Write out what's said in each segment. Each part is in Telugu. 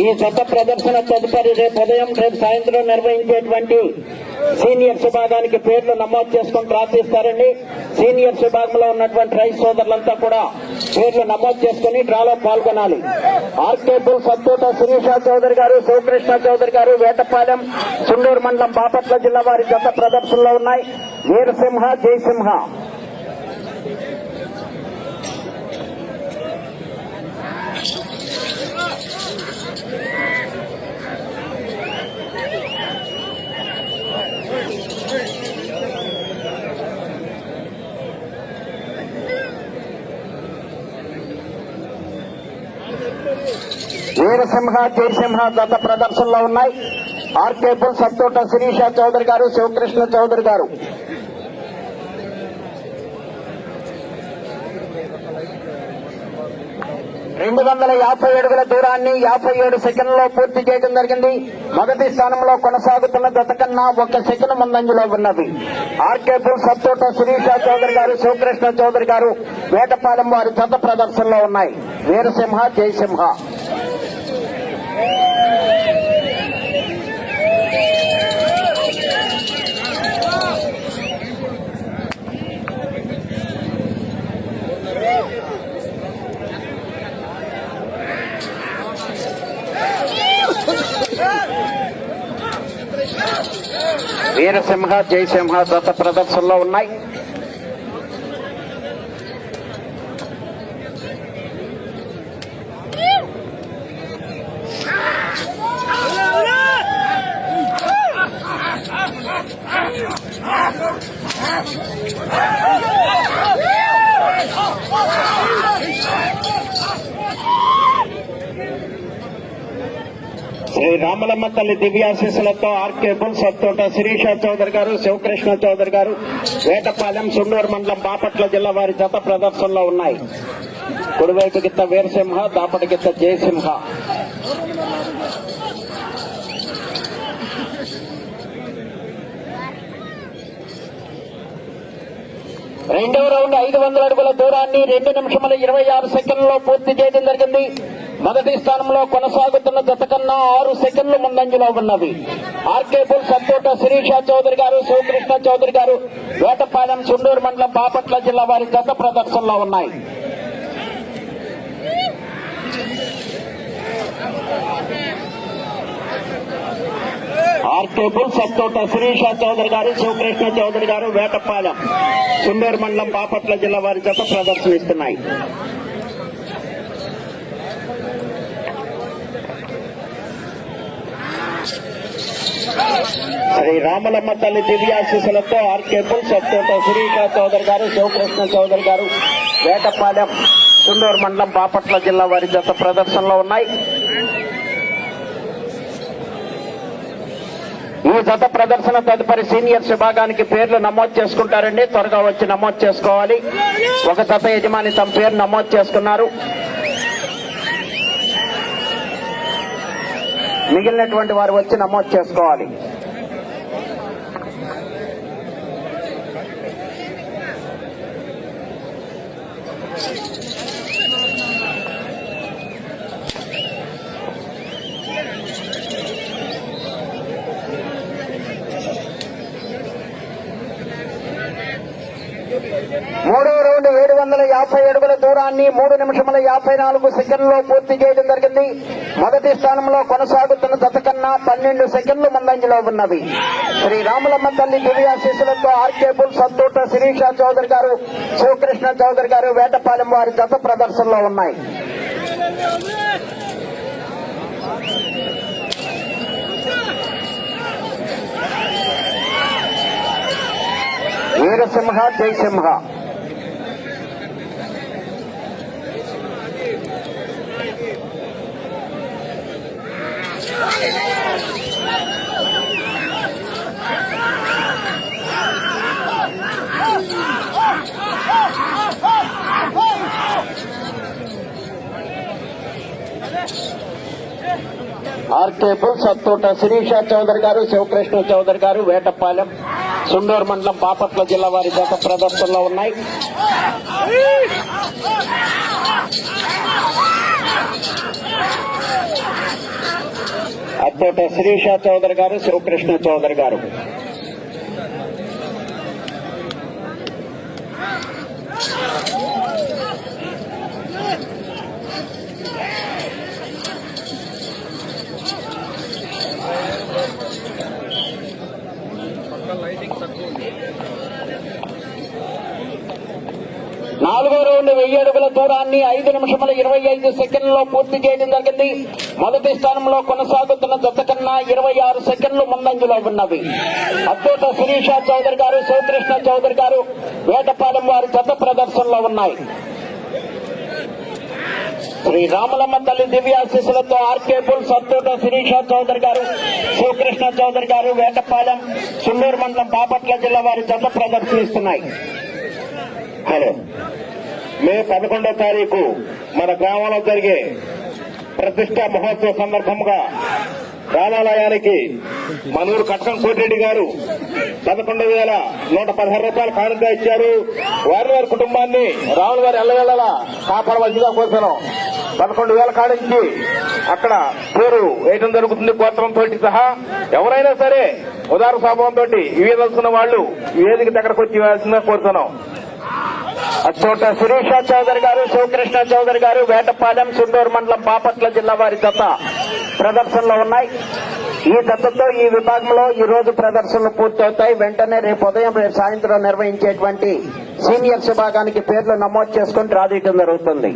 ఈ జత ప్రదర్శన తదుపరి రేపు ఉదయం రేపు సాయంత్రం నిర్వహించేటువంటి సీనియర్స్ విభాగానికి పేర్లు నమోదు చేసుకుని ప్రార్థిస్తారండి. సీనియర్స్ విభాగంలో ఉన్నటువంటి రైతు సోదరులంతా కూడా పేర్లు నమోదు చేసుకుని డ్రాలో పాల్గొనాలి. ఆర్కేపుల్ సత్తూట శిరీష చౌదరి గారు శివకృష్ణ చౌదరి గారు వేటపాలెం సుండూరు మండలం బాపట్ల జిల్లా వారి గత ప్రదర్శనలో ఉన్నాయి. వీరసింహ జయసింహ. వీరసింహ జయసింహ గత ప్రదర్శనలో ఉన్నాయి. ఆర్కేపుల్ సత్తోట శిరీష చౌదరి గారు శివకృష్ణ చౌదరి గారు. రెండు వందల యాభై అడుగుల దూరాన్ని యాభై ఏడు సెకండ్లో పూర్తి చేయడం జరిగింది. మొదటి స్థానంలో కొనసాగుతున్న గతకన్నా ఒక సెకండ్ ముందంజలో ఉన్నది. ఆర్కేపుల్ సత్తోట శిరీష చౌదరి గారు శివకృష్ణ చౌదరి గారు వేటపాలెం వారి జత ప్రదర్శనలో ఉన్నాయి. వీరసింహ జయసింహ. నరసింహ జయసింహ దత్త ప్రదర్శనలో ఉన్నాయి. రామలమ్మ తల్లి దివ్యాశీస్సులతో ఆర్కే బుల్ సత్తోట శిరీష చౌదరి గారు శివకృష్ణ చౌదరి గారు వేటపాలెం సుండూరు మండలం బాపట్ల జిల్లా వారి జత ప్రదర్శనలో ఉన్నాయి. కుడివైపు గిత్త వీరసింహ దాపటి గిత్త జయసింహ. రెండవ రౌండ్ ఐదు వందల అడుగుల దూరాన్ని రెండు నిమిషముల ఇరవై ఆరు సెకండ్లలో పూర్తి చేయడం జరిగింది. మొదటి స్థానంలో కొనసాగుతున్న జత కన్నా ఆరు సెకండ్లు ముందంజలో ఉన్నది. ఆర్కేపుల్ సత్తోట శిరీష చౌదరి గారు శివకృష్ణ చౌదరి గారు వేటపాలెం చుండూరు మండలం బాపట్ల జిల్లా వారి జత ప్రదర్శనలో ఉన్నాయి. ఆర్కేపుల్ సత్తోట శిరీష చౌదరి గారు శివకృష్ణ చౌదరి గారు వేటపాలెం చుండూరు మండలం బాపట్ల జిల్లా వారి జత ప్రదర్శనిస్తున్నాయి. శ్రీ రామలమ్మ తల్లి దివ్యాశీసులతో ఆర్కేపుల్ సత్యంతో శిరీష చౌదరి గారు శివకృష్ణ చౌదరి గారు వేటపాలెం చుండూరు మండలం బాపట్ల జిల్లా వారి జత ప్రదర్శనలో ఉన్నాయి. ఈ జత ప్రదర్శన తదుపరి సీనియర్స్ విభాగానికి పేర్లు నమోదు చేసుకుంటారండి. త్వరగా వచ్చి నమోదు చేసుకోవాలి. ఒక జత యజమాని తమ పేరు నమోదు చేసుకున్నారు. మిగిలినటువంటి వారు వచ్చి నమోదు చేసుకోవాలి. మూడో రౌండ్ ఏడు వందల యాభై అడుగుల దూరాన్ని మూడు నిమిషముల యాభై నాలుగు సెకండ్లో పూర్తి చేయడం జరిగింది. మొదటి స్థానంలో కొనసాగుతున్న జత కన్నా పన్నెండు సెకండ్లు ముందంజలో ఉన్నవి. శ్రీ రాములమ్మ తల్లి దివ్యాశీస్సులతో ఆర్కేబుల్ సంతూట శిరీష చౌదరి గారు శివకృష్ణ చౌదరి గారు వేటపాలెం వారి జత ప్రదర్శనలో ఉన్నాయి. వీరసింహ జయసింహ ఆర్కే బుల్ సత్తోట శిరీష చౌదరి గారు శివకృష్ణ చౌదరి గారు వేటపాలెం సుండూరు మండలం బాపట్ల జిల్లా వారి గత ప్రదర్శనలో ఉన్నాయి. అద్భుత శ్రీష చౌదరి గారు శివకృష్ణ చౌదరి గారు నాలుగో రౌండ్ వెయ్యి అడుగుల దూరాన్ని ఐదు నిమిషముల ఇరవై ఐదు సెకండ్లలో పూర్తి చేయడం జరిగింది. మొదటి స్థానంలో కొనసాగుతున్న జత కన్నా ఇరవై ఆరు సెకండ్లు ముందంజలో ఉన్నవి. అద్భుత శిరీష చౌదరి గారు శివకృష్ణ చౌదరి గారు వేటపాలెం వారి జత ప్రదర్శనలో ఉన్నాయి. శ్రీ రామలమ్మ తల్లి దివ్యాశీస్సులతో ఆర్కే బుల్ సత్తోట శిరీష చౌదరి గారు శివకృష్ణ చౌదరి గారు వేటపాలెం సుండూరు మండలం బాపట్ల జిల్లా వారి జత ప్రదర్శిస్తున్నాయి హలో. మే పదకొండో తారీఖు మన గ్రామంలో జరిగే ప్రతిష్ట మహోత్సవ సందర్భంగా రామాలయానికి మనూరు కట్టం కోటిరెడ్డి గారు పదకొండు వేల నూట పదహారు రూపాయలు కానుక ఇచ్చారు. వారి వారి కుటుంబాన్ని రాముల గారు ఎల్లవేళలా కాపాడవలసిందిగా కోరుతున్నాం. పదకొండు వేల కాడించి అక్కడ పేరు వేయటం జరుగుతుంది. గోత్రంతో సహా ఎవరైనా సరే ఉదార స్వభావంతో ఇవ్వదలుచుకున్న వాళ్ళు ఈ వేదిక దగ్గరకు వచ్చి ఇవ్వాల్సిందిగా కోరుతున్నాం. అచ్చోట శిరీష చౌదరి గారు శివకృష్ణ చౌదరి గారు వేటపాలెం సుండూరు మండలం బాపట్ల జిల్లా వారి జత ప్రదర్శనలో ఉన్నాయి. ఈ దత్తతో ఈ విభాగంలో ఈ రోజు ప్రదర్శనలు పూర్తవుతాయి. వెంటనే రేపు ఉదయం రేపు సాయంత్రం నిర్వహించేటువంటి సీనియర్స్ విభాగానికి పేర్లు నమోదు చేసుకుని డ్రా జరుగుతుంది.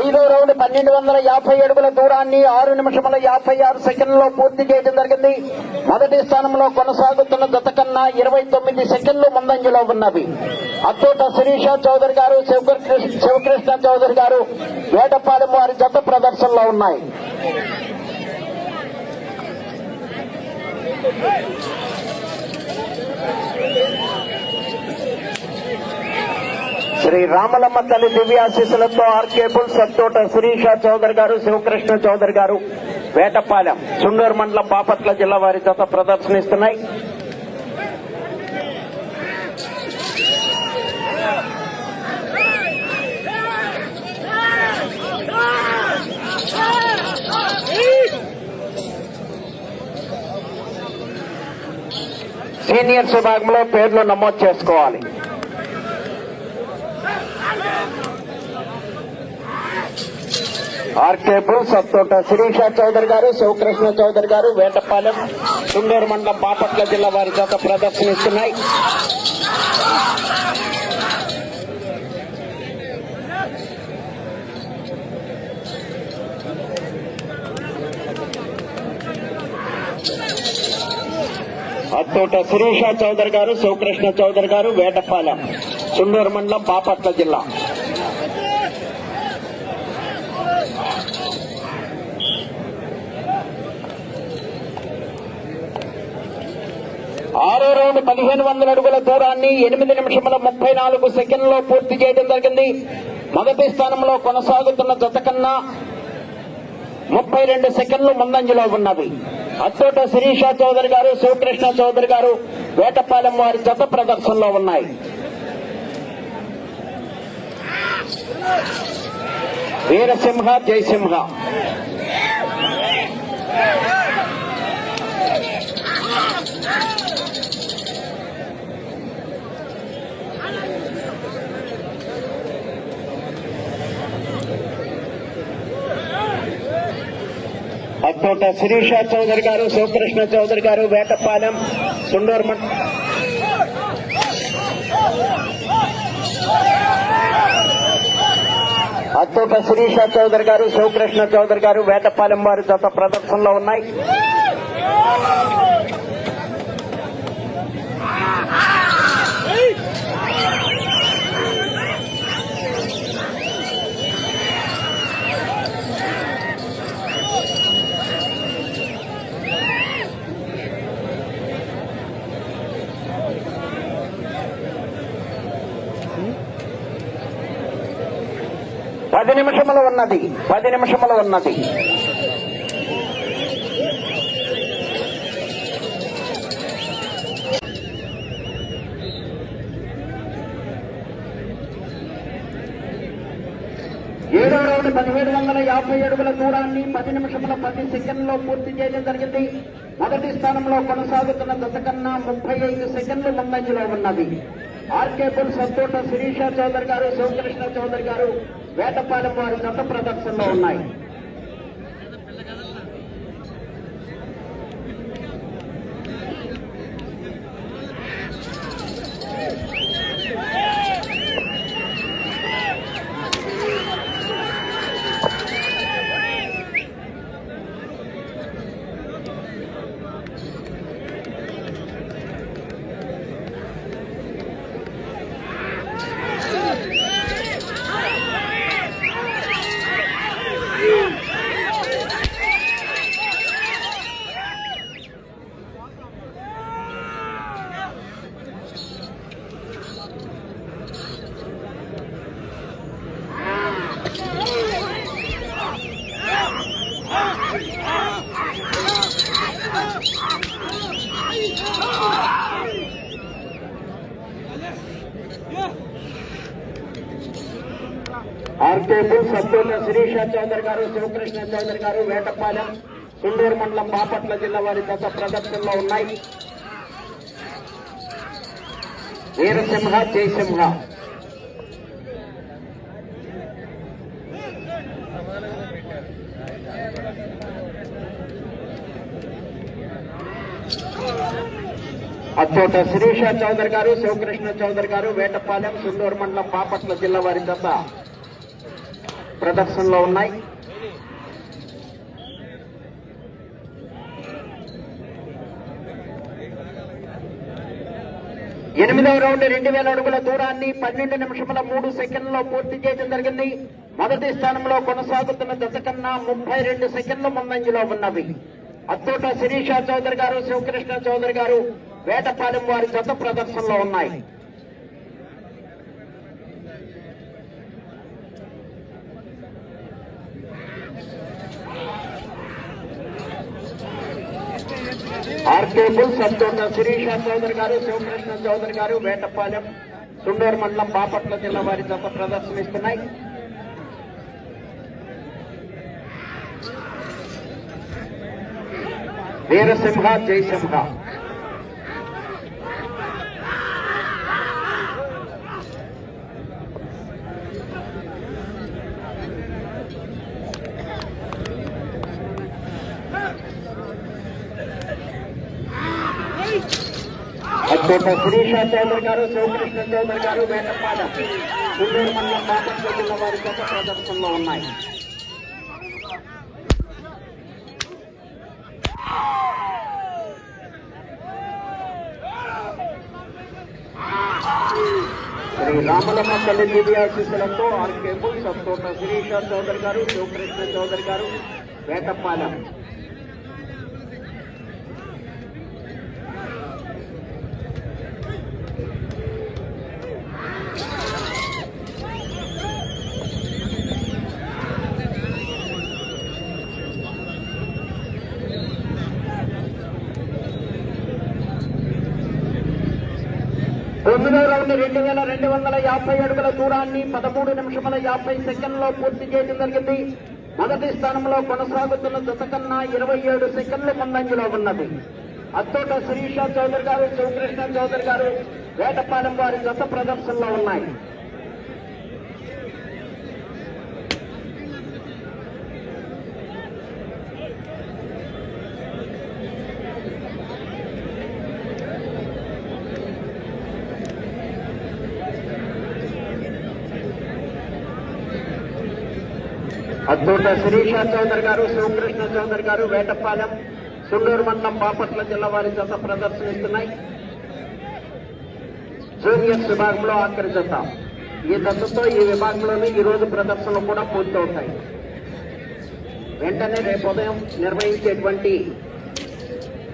ఐదో రౌండ్ పన్నెండు వందల యాభై అడుగుల దూరాన్ని ఆరు నిమిషముల యాభై ఆరు సెకండ్లలో పూర్తి చేయడం జరిగింది. మొదటి స్థానంలో కొనసాగుతున్న జత కన్నా ఇరవై తొమ్మిది సెకండ్లు ముందంజలో ఉన్నవి. అత్తోట శిరీష చౌదరి గారు శివకృష్ణ శివకృష్ణ చౌదరి గారు వేటపాలెం వారి జత ప్రదర్శనలో ఉన్నాయి. శ్రీ రామలమ్మ తల్లి దివ్యాశీస్సులతో ఆర్కేబుల్ సత్తోట శిరీష చౌదరి గారు శివకృష్ణ చౌదరి గారు వేటపాలెం చుండూరు మండలం బాపట్ల జిల్లా వారి జత ప్రదర్శనిస్తున్నాయి. సీనియర్స్ విభాగంలో పేర్లు నమోదు చేసుకోవాలి. ఆర్కేపుల్ సత్తోట శిరీష చౌదరి గారు శివకృష్ణ చౌదరి గారు వేటపాలెం తుండూరు మండలం బాపట్ల జిల్లా వారి చేత ప్రదర్శనిస్తున్నాయి. అత్తోట శిరీష చౌదరి గారు శివకృష్ణ చౌదరి గారు వేటపాలెం చుండూరు మండలం బాపట్ల జిల్లా. ఆరో రౌండ్ పదిహేను వందల అడుగుల దూరాన్ని ఎనిమిది నిమిషముల ముప్పై నాలుగు సెకండ్లో పూర్తి చేయడం జరిగింది. మొదటి స్థానంలో కొనసాగుతున్న జత కన్నా ముప్పై రెండు సెకండ్లు ముందంజలో ఉన్నవి. అత్తోట శిరీష చౌదరి గారు శివకృష్ణ చౌదరి గారు వేటపాలెం వారి జత ప్రదర్శనలో ఉన్నాయి. వీరసింహ జయసింహ. అత్తోట శిరీష చౌదరి గారు శివకృష్ణ చౌదరి గారు వేటపాలెం సుండూరు కోట శిరీష చౌదరి గారు శివకృష్ణ చౌదరి గారు వేటపాలెం వారి జత ప్రదర్శనలో ఉన్నాయి పది నిమిషములు ఉన్నది. పది నిమిషములు ఉన్నది. ఏడో రౌండ్ పదిహేడు వందల యాభై అడుగుల దూరాన్ని పది నిమిషముల పది సెకండ్లో పూర్తి చేయడం జరిగింది. మొదటి స్థానంలో కొనసాగుతున్న దశ కన్నా ముప్పై ఐదు సెకండ్లు ముందంజలో ఉన్నది. ఆర్కే పుల్ సత్తోట శిరీష చౌదరి గారు శివకృష్ణ చౌదరి గారు వేటపాలెం వారి గత ప్రదర్శనలో ఉన్నాయి ఆర్కే పుల్ సత్తోట శిరీష చౌదరి గారు శివకృష్ణ చౌదరి గారు వేటపాలెం సుండూరు మండలం బాపట్ల జిల్లా వారి దశ ప్రదర్శనలో ఉన్నాయి. వీరసింహ జయసింహ. అచ్చోట శిరీష చౌదరి గారు శివకృష్ణ చౌదరి గారు వేటపాలెం సుందూరు మండలం బాపట్ల జిల్లా వారి దశ ప్రదర్శనలో ఉన్నాయి. ఎనిమిదవ రౌండ్ రెండు వేల అడుగుల దూరాన్ని పన్నెండు నిమిషముల మూడు సెకండ్లలో పూర్తి చేయడం జరిగింది. మొదటి స్థానంలో కొనసాగుతున్న దశ కన్నా ముప్పై రెండు సెకండ్ల ముందంజలో ఉన్నవి. అత్తోట శిరీష చౌదరి గారు శివకృష్ణ చౌదరి గారు వేటపాలెం వారి జత ప్రదర్శనలో ఉన్నాయి. ఆర్కే బుల్ సంతోష శిరీష చౌదరి గారు శివకృష్ణ చౌదరి గారు వేటపాలెం సుండూరు మండలం బాపట్ల జిల్లా వారి జత ప్రదర్శనిస్తున్నాయి. వీరసింహ జయసింహ. అచ్చోట శిరీష చౌదరి గారు శివకృష్ణ చౌదరి గారు వేటపాలెం సుండూరు మండలం బాపట్ల జిల్లా వారి జత ప్రదర్శనలో ఉన్నాయి శ్రీ రామలమ్మ తల్లి దివ్య ఆశీస్సులతో ఆర్కే బుల్ సత్తోట శిరీష చౌదరి గారు శివకృష్ణ చౌదరి గారు వేటపాలెం తొమ్మిదో రెండు వేల రెండు వందల యాభై అడుగుల దూరాన్ని పదమూడు నిమిషముల యాభై సెకండ్లో పూర్తి చేయడం జరిగింది. మొదటి స్థానంలో కొనసాగుతున్న జత కన్నా ఇరవై ఏడు సెకండ్లు ముందంజలో ఉన్నది. అత్తోట శిరీష చౌదరి గారు శివకృష్ణ చౌదరి గారు వేటపాలెం వారి జత ప్రదర్శనలో ఉన్నాయి. అద్భుత శిరీష చౌదరి గారు శివకృష్ణ చౌదరి గారు వేటపాలెం సుండూరు మండలం బాపట్ల జిల్లా వారి జత ప్రదర్శనిస్తున్నాయి. జూనియర్స్ విభాగంలో ఆఖరి జత. ఈ జతతో ఈ విభాగంలోనే ఈ రోజు ప్రదర్శనలు కూడా పూర్తవుతాయి. వెంటనే రేపు ఉదయం నిర్వహించేటువంటి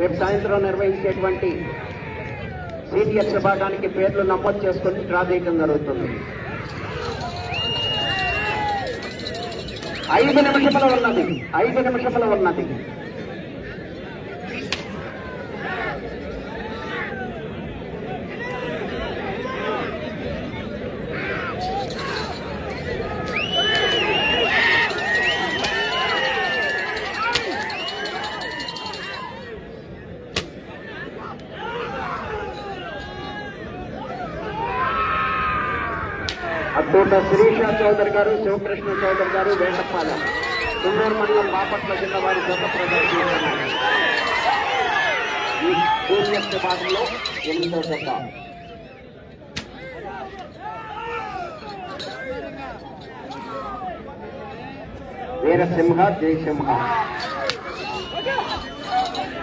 రేపు సాయంత్రం నిర్వహించేటువంటి సీనియర్స్ విభాగానికి పేర్లు నమోదు చేసుకుని డ్రా చేయడం జరుగుతుంది. ఐదు నిమిషముల ఉన్నది ఐదు నిమిషముల ఉన్నది అద్దూట శిరీష చౌదరి గారు శివకృష్ణ చౌదరి గారు వేటపాలెం తుమ్మూరు మండలం బాపట్ల జిల్లా వారి జత ఈ ఎనిమిదో జత వీరసింహ జయసింహ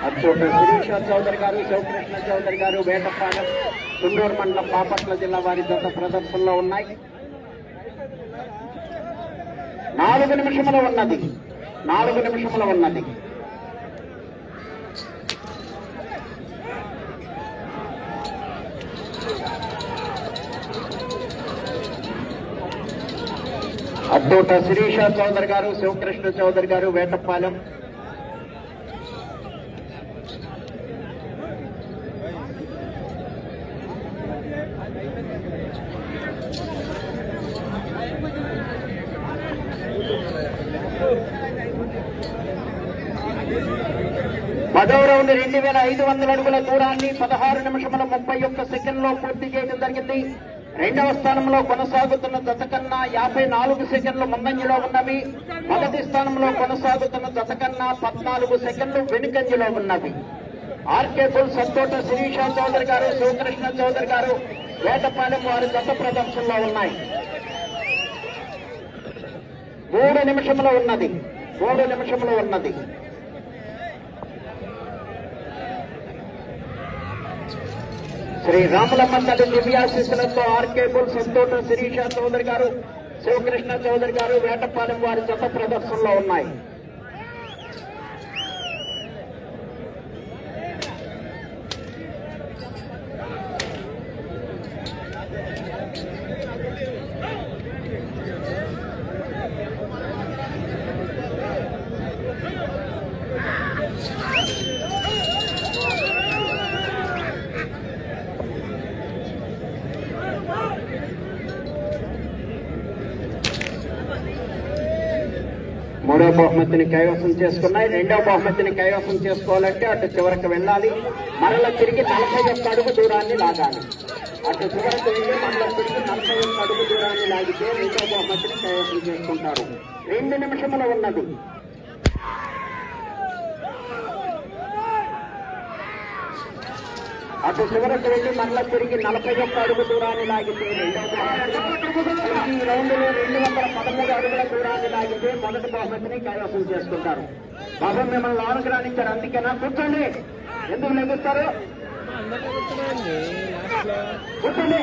అచ్చోట శిరీష చౌదరి గారు శివకృష్ణ చౌదరి గారు వేటపాలెం తుండూరు మండలం బాపట్ల జిల్లా వారి జత ప్రదర్శనలో ఉన్నాయి. నాలుగు నిమిషముల ఉన్నది. నాలుగు నిమిషముల ఉన్నది. అద్భుత శిరీష చౌదరి గారు శివకృష్ణ చౌదరి గారు వేటపాలెం. రెండు వేల ఐదు వందల అడుగుల దూరాన్ని పదహారు నిమిషముల ముప్పై ఒక్క సెకండ్లో పూర్తి చేయడం జరిగింది. రెండవ స్థానంలో కొనసాగుతున్న జతకన్నా యాభై నాలుగు సెకండ్లు ముందంజలో ఉన్నవి. మొదటి స్థానంలో కొనసాగుతున్న జత కన్నా పద్నాలుగు సెకండ్లు వెనుకంజలో ఉన్నవి. ఆర్కే బుల్ సంతోట శిరీష చౌదరి గారు శివకృష్ణ చౌదరి గారు వేటపాలెం వారి గత ప్రదర్శనలో ఉన్నాయి. మూడు నిమిషంలో ఉన్నది. మూడు నిమిషంలో ఉన్నది. శ్రీ రాములమ్మ తల్లి దివ్యాశిస్సులతో ఆర్కే బుల్ సంతోట శిరీష చౌదరి గారు శివకృష్ణ చౌదరి గారు వేటపాలెం వారి జత ప్రదర్శనలో ఉన్నాయి మూడో బహుమతిని కైవసం చేసుకున్నాయి. రెండో బహుమతిని కైవసం చేసుకోవాలంటే అటు చివరికి వెళ్ళాలి. మరల తిరిగి నలభై ఒక్క అడుగు దూరాన్ని లాగాలి. అటు చివరకు వెళ్ళి మరల తిరిగి నలభై ఒక్క అడుగు దూరాన్ని లాగితే రెండో బహుమతిని కైవసం చేసుకుంటారు. రెండు నిమిషములు ఉన్నది. అటు చివరకు వెళ్ళి మరల తిరిగి నలభై ఒక్క అడుగు దూరాన్ని లాగితే ఈ రౌండ్లో రెండు వందల పదమూడు అడుగుల దూరాన్ని లాగితే మొదటి బహుమతిని కైవసం చేసుకుంటారు. బాబు మిమ్మల్ని లోనకి అందుకేనా కూర్చోండి. ఎందుకు లెగుస్తారు? కూర్చోండి.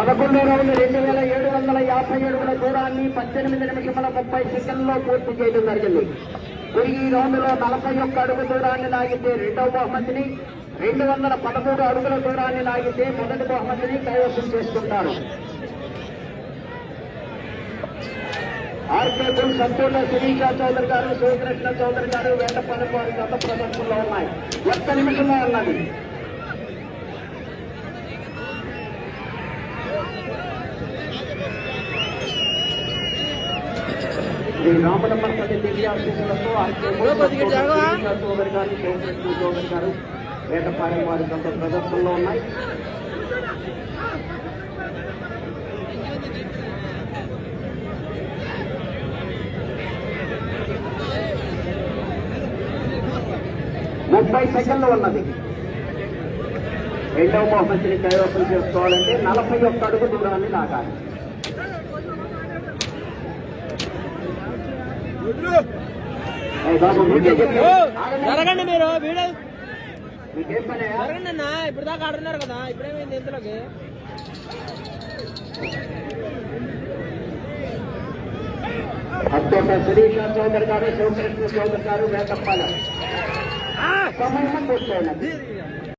పదకొండో రౌండ్ రెండు వేల ఏడు వందల యాభై అడుగుల దూరాన్ని పద్దెనిమిది నిమిషముల ముప్పై సెకండ్లో పూర్తి చేయడం జరిగింది. తిరిగి ఈ రౌండ్లో నలభై ఒక్క అడుగు దూరాన్ని లాగితే రెండవ బహుమతిని రెండు వందల పదమూడు అడుగుల దూరాన్ని లాగితే మొదటి బహుమతిని కైవసం చేసుకుంటారు. ఆర్కే గురు సంపూర్ణ శిరీష చౌదరి గారు శివకృష్ణ చౌదరి గారు వేటపల్లి వారి గత ప్రదర్శనలో ఉన్నాయి. ఒక్క నిమిషంలో ఉన్నది. శ్రీ రామలమ్మపల్లి దివ్యాశీసులతో ఆర్కే బుల్ సంపూర్ణ గారు వారి గత ప్రదర్శనలో ఉన్నాయి ముప్పై సెకండ్లు ఉన్నది. రెండవ బహుమతిని కైవసం చేసుకోవాలంటే నలభై ఒక్క అడుగు దూరాన్ని లాగాలి. జరగండి మీరు వీడియో జరగండి అన్న ఇప్పుడు దాకా ఆడున్నారు కదా ఇప్పుడేమైంది ఇంతలోకి? అత్తోట శిరీష చౌదరి గారు శివకృష్ణ చౌదరి గారు వేటప్పాలెం సమయం పూర్తయినది